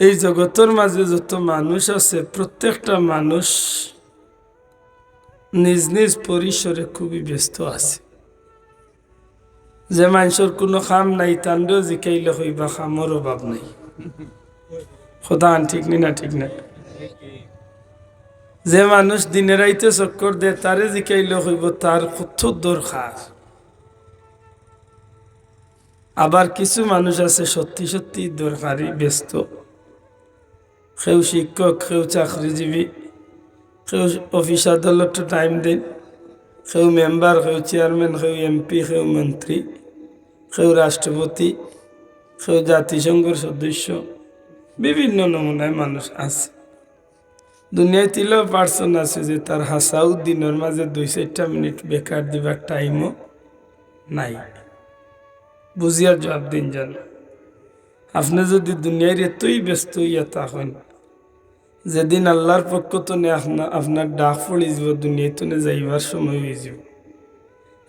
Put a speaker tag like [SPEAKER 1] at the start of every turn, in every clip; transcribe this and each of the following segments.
[SPEAKER 1] এই জগতের মাঝে যত মানুষ আছে, প্রত্যেকটা মানুষ নিজ নিজ পরিসরে খুবই ব্যস্ত আছে। যে মানুষের কোনো কাম নাই তান্ডেও জিকাইলে হইবা কামর অভাব নাই। খোদা ঠিক নি না ঠিক না। যে মানুষ দিনে রাইতে চক্কর দে তারে জিকাইলে হইব তার কত দরকার আবার কিছু মানুষ আছে, সত্যি সত্যি দরকারি ব্যস্ত। কেউ শিক্ষক কেউ চাকরিজীবী কেউ অফিস আদালত টাইম দেন কেউ মেম্বার কেউ চেয়ারম্যান কেউ এমপি কেউ মন্ত্রী কেউ রাষ্ট্রপতি কেউ জাতিসংঘের সদস্য, বিভিন্ন নমুনায় মানুষ আছে। দুনিয়ায় তিলেও পার্সন আছে যে তার হাসাও দিনের মাঝে দুই চারটা মিনিট বেকার দিবার টাইমও নাই। বুঝিয়া জবাব দিন জান। আপনি যদি দুনিয়ার এতই ব্যস্ত হইয়া থাকেন যেদিন আল্লাহর পক্ষ তো আপনার ডাক পড়ে যাব, দুনিয়ায় তো যাইবার সময় হয়ে যাব।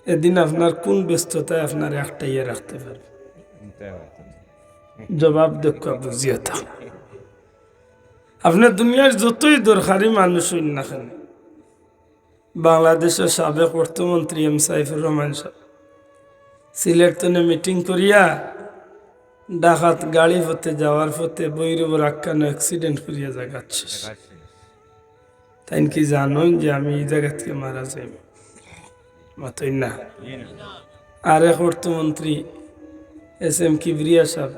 [SPEAKER 1] এদিন আপনার কোন ব্যস্ততায় আপনার একটাইয়া রাখতে পারবে? জবাব দক্ষ বুঝিয়া আপনার দুনিয়ার যতই দরকারি মানুষ হইন না কেন, বাংলাদেশের সাবেক অর্থমন্ত্রী এম সাইফুর রহমান সাহেব, সিলেট তনে মিটিং করিয়া ডাকাত গাড়ি পথে যাওয়ার পথে বৈরব আক্কানো অ্যাক্সিডেন্ট করিয়া জাগাচ্ছে। তাই কি জানোই যে আমি এই জায়গা থেকে মারা যাই মাতই না। আর এক অর্থমন্ত্রী এস এম কিবরিয়া সাহেব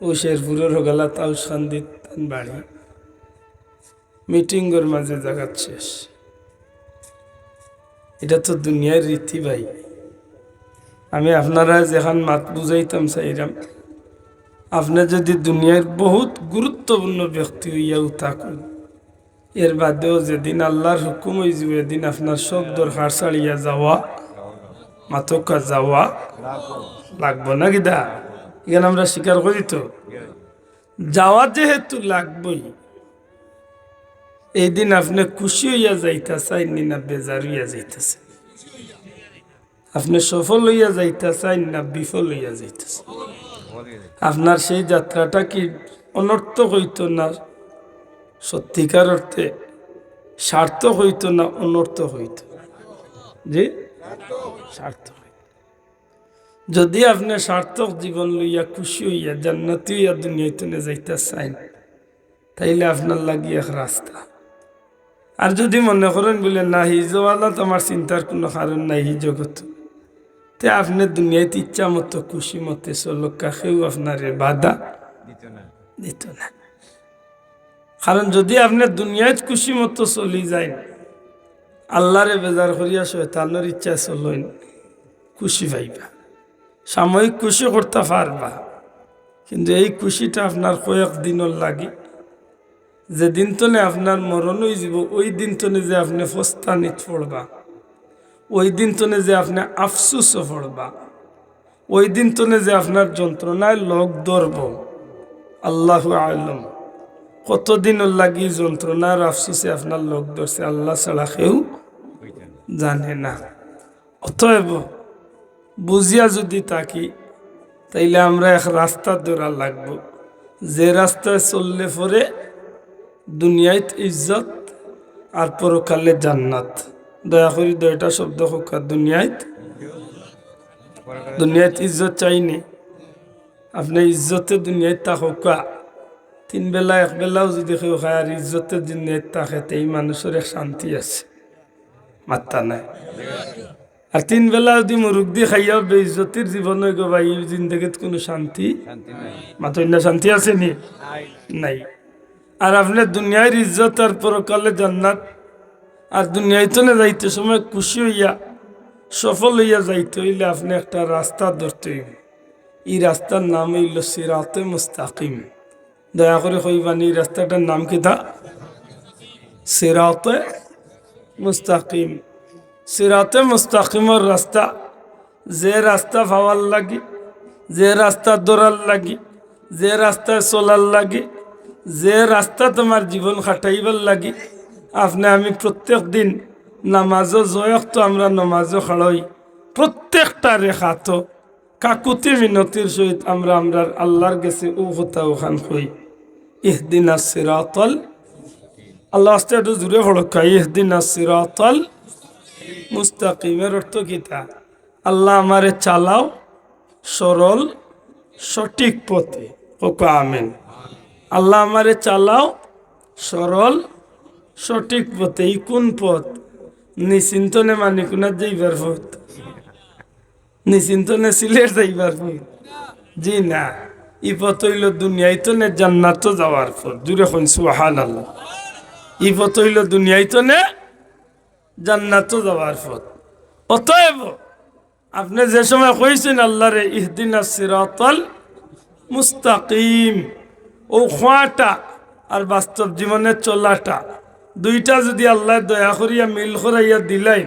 [SPEAKER 1] ও শেরপুরের হগালা তাও সন্দিত বাড়ি। মিটিংয়ের মাঝে জাগাত শেষ। এটা তো দুনিয়ার রীতি ভাই। আমি আপনারা যেখান মাত বুঝাইতাম চাইরাম আপনি যদি দুনিয়ার বহুত গুরুত্বপূর্ণ ব্যক্তি হইয়াও থাকুন এর বাদেও যেদিন আল্লাহর হুকুম যাব, এদিন আপনার সব দরকার ছাড়িয়া যাওয়া মাতকা যাওয়া লাগবো না কিদা এখানে আমরা স্বীকার করি তো। যাওয়া যেহেতু লাগবই এই দিন আপনি খুশি হইয়া যাইতেছেন না বেজার হইয়া যাইতেছে আপনি সফল হইয়া যাইতা যাইতেছেন না বিফল হইয়া যাইতেছে আপনার সেই যাত্রাটা কি অনর্থক হইতো না? সত্যিকার অর্থে সার্থক হইতো না অনর্থক হইত? জি? সার্থক যদি আপনি সার্থক জীবন লইয়া খুশি হইয়া জান্নাতি হইয়া দুনিয়াতে যাইতে চাইন তাইলে আপনার লাগি এক রাস্তা। আর যদি মনে করেন বলে না, হিজওয়ালা তো আমার চিন্তার কোনো কারণ নাই, হি জগৎ। তে আপনি দুনিয়াতে ইচ্ছা মতো খুশি মতে চলক কাকেও আপনার বাধা দিত না। কারণ যদি আপনি দুনিয়ায় খুশি মতো চলি যায় আল্লাহরে বেজার করিয়া শয়তানোর ইচ্ছা চলইন খুশি পাইবা। সাময়িক খুশি করতে পারবা কিন্তু এই খুশিটা আপনার কয়েক দিনের লাগে। যেদিন তনে আপনার মরণ হয়ে যাব ওই দিন তনে যে আপনি ফস্তানিত পড়বা। ওই দিন তনে যে আপনি আফসুস পড়বা। ওই দিন তনে যে আপনার যন্ত্রণায় লোক ধরব। আল্লাহ আলম। কতদিন লাগি যন্ত্রণার আফসুসে আপনার লোক ধরছে আল্লাহ ছাড়া কেউ জানে না। অতএব বুঝিয়া যদি থাকি, তাইলে আমরা এক রাস্তা ধরা লাগবো। যে রাস্তায় চললে পরে দুনিয়ায় ইজ্জত আর পরকালে জান্নাত। দয়া করি দয়টা শব্দ হোক দুনিয়ায় দুনিয়ায় ইজ্জত চাইনি। আপনি ইজ্জতে দুনিয়ায় থাকা তিন বেলা, এক বেলাও যদি কেউ খায় আর ইজ্জতে দুনিয়ায় থাকে এই মানুষের এক শান্তি আছে। মাত্রা নাই। আর তিন বেলা যদি মুরুখ দিয়ে খাইয়াও বেইজ্জতির জীবন গো এই জিন্দগিত কোনো শান্তি মাত্র শান্তি আছে নি? নাই। আর আপনার দুনিয়ার ইজ্জত আর পরকালে জান্নাত আর দুনিয়ায় তো না যাইতে সময় খুশি হইয়া, সফল হইয়া যাইতে হইলে আপনি একটা রাস্তা ধরতে হইবে। এই রাস্তার নাম হইল সিরাতে মুস্তাকিম। দয়া করে কইবানি, এই রাস্তাটার নাম কি তা? সিরাতে মুস্তাকিম। সিরাতে মুস্তাকিমর রাস্তা, যে রাস্তা পাওয়ার লাগি, যে রাস্তা দৌড়ার লাগি, যে রাস্তায় চলার লাগে, যে রাস্তা তোমার জীবন খাটাইবার লাগি আপনি আমি প্রত্যেক দিন নামাজও জয়ক তো আমরা নামাজও খাড়াই। প্রত্যেকটা রেখা তো কাকুতি মিনতির সহিত আমরা আমরা আল্লাহর গেছে ও কথা ওখান হই ইহদিনা সিরাতল আল্লাহ আস্তে একটু জুড়ে ফড়কা ইহদিনা সিরাতল মুস্তাকিমের অর্থ কিতা আল্লাহ আমারে চালাও সরল, সঠিক পথে। ওকা, আমেন। আল্লাহ আমারে চালাও সরল সঠিক পথে এই কোন পথ? নিশ্চিন্তনে মানি কোনার যাইবার পথ? নিশ্চিন্তনে সিলেট যাইবার পথ? জি না, ই পথ হইল দুনিয়ায় তো নে জান্নাত যাওয়ার পথ। জুড়ে শুন সুহান আল্লাহ ই পথ হইল দুনিয়ায় তো নে জান্নাত যাওয়ার পথ। অতএব আপনি যে সময় কইছেন, আল্লাহরে ইহদিনা সিরাতাল মুস্তাকিম, ও খোয়াটা আর বাস্তব জীবনের চলাটা দুইটা যদি আল্লাহ দয়া করিয়া মিল করাইয়া দিলাই,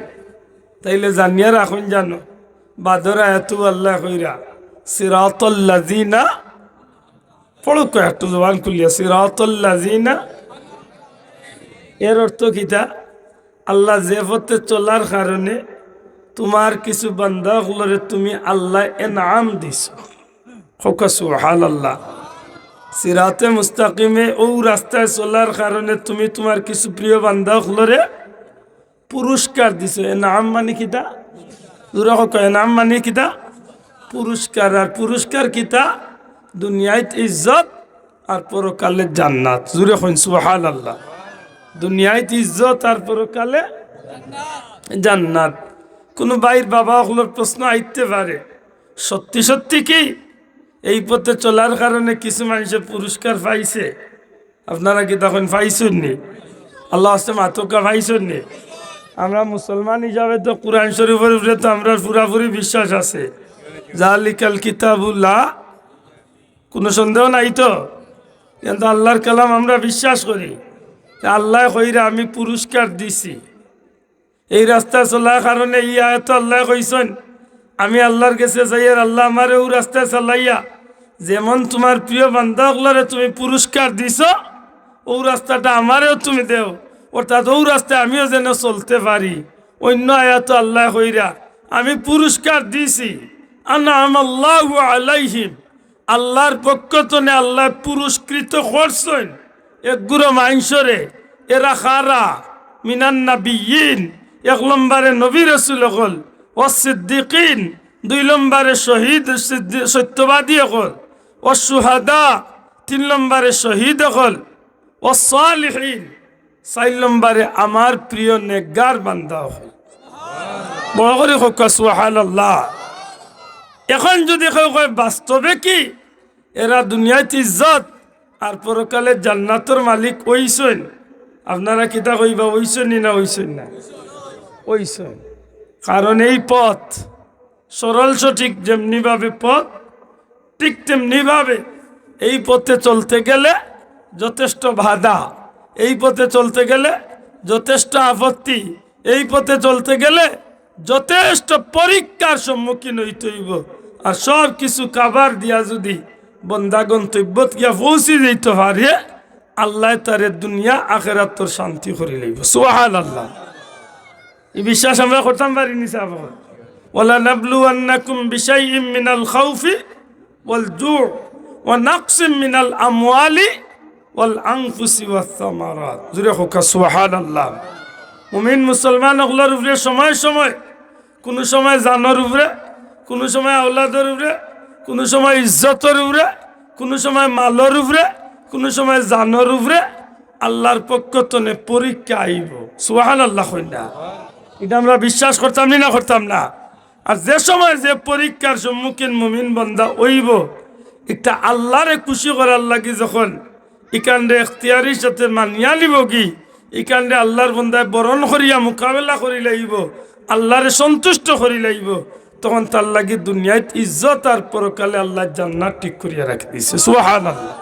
[SPEAKER 1] তাইলে জানিয়া রাখুন জানো, বাদরা এত আল্লাহ কইরা সিরাতল্লাজিনা পড়ো একটু জবান খুলিয়া সিরাতল্লাজিনা এর অর্থ কিতা আল্লাহ যে পথে চলার কারণে তোমার কিছু বান্দাগুলোরে তুমি আল্লাহ এনাম দিছ। সুহান আল্লাহ সিরাতে মুস্তাকিমে ও রাস্তায় চলার কারণে তুমি তোমার কিছু প্রিয় বান্দাগুলোরে পুরস্কার দিছ। এনাম মানে কিতা দুরা হোক এনাম মানে কিতা পুরস্কার। আর পুরস্কার কিতা দুনিয়ায় ইজ্জত আর পরকালে জান্নাত। জুড়ে হইন সুহান আল্লাহ দুনিয়ায় ইজ্জত আর পরকালে জান্নাত। কোনো বাইর বাবা ওগুলোর প্রশ্ন আইতে পারে। সত্যি সত্যি কি? এই পথে চলার কারণে কিছু মানুষের পুরস্কার পাইছে। আপনারা কি তখন পাইছেন নি আল্লাহ আসতে মাতকা পাইছেন নি আমরা মুসলমান হিসাবে তো কোরআন শরীফের উপরে তো আমরা পুরাপুরি বিশ্বাস আছে। জালিকাল কিতাবুল্লাহ, কোনো সন্দেহ নাই তো? কিন্তু আল্লাহর কালাম আমরা বিশ্বাস করি। আল্লাহ কইরা আমি পুরস্কার দিছি। এই রাস্তা চলার কারণে ই আয়ত আল্লাহ কইসন আমি আল্লাহর কাছে যাই আর আল্লাহ আমার ও রাস্তা চালাইয়া, যেমন তোমার প্রিয় বান্ধাগুলারে তুমি পুরস্কার দিছ, ও রাস্তাটা আমারেও তুমি দেও। অর্থাৎ ও রাস্তায় আমিও যেন চলতে পারি। অন্য আয়াত আল্লাহ কইরা, আমি পুরস্কার দিছি। আনা আল্লাহ আলাইহিম। আল্লাহর পক্ষ তনে আল্লাহ পুরস্কৃত করছেন। একগুলো মাইনসরে এরা খারা। মিনান্না বিয়িন এক নম্বরে নবী রসুল হল। ও সিদ্দিকিন দুই নম্বরে শহীদ সত্যবাদী হল। ও সুহাদা তিন নম্বরে শহীদ হল। ও সালিহীন চার নম্বরে আমার প্রিয় নেগার বান্ধা হল। বড় করে হোক আল্লাহ এখন যদি কয়, বাস্তবে কি? এরা দুনিয়াতে ইজ্জত, আর পরকালে জান্নাতর মালিক ওইসন। আপনারা কিতা কইবা ওইসন না ওইসন না? ওইসন। কারণ এই পথ সরল সঠিক যেমনিভাবে পথ, ঠিক তেমনিভাবে এই পথে চলতে গেলে যথেষ্ট বাধা, এই পথে চলতে গেলে যথেষ্ট আপত্তি, এই পথে চলতে গেলে যথেষ্ট পরীক্ষার সম্মুখীন হইতে হইব। আর সব কিছু কাবার দিয়া যদি বন্দা গন্তব্যত গিয়া পৌঁছে যেতে পারে, আল্লাহ তারে দুনিয়া আখেরাত শান্তি করে লইব। সোহান আল্লাহ বিশ্বাস আমরা করতাম পারি নি সাহেব ওলা নাবলু আন্নাকুম বিশাইইম মিনাল খাউফি নাকসিম মিনাল উপরে, সময় সময়, কোনো সময় জানোর উপরে, কোনো সময় আওলাদের উপরে, কোনো সময় ইজ্জতের উপরে, কোনো সময় মালর উপরে, কোনো সময় জানোর উপরে, আল্লাহর পক্ষ তনে পরীক্ষা আইব। সুহান আল্লাহ এটা আমরা বিশ্বাস করতাম না করতাম না। আর যে সময় যে পরীক্ষার সম্মুখীন মুমিন বন্দা ওইব এটা আল্লাহরে খুশি করার লাগি যখন ইকান্ডে এখতিয়ারির সাথে মানিয়া নিব কি ইকান্ডে আল্লাহর বন্দায় বরণ করিয়া মোকাবেলা করি লাগিব আল্লাহরে সন্তুষ্ট করি লাগিব তখন তার লাগি দুনিয়ায় ইজ্জত আর পরকালে আল্লাহ জান্নাত ঠিক করিয়া রাখি দিছে। সুহান আল্লাহ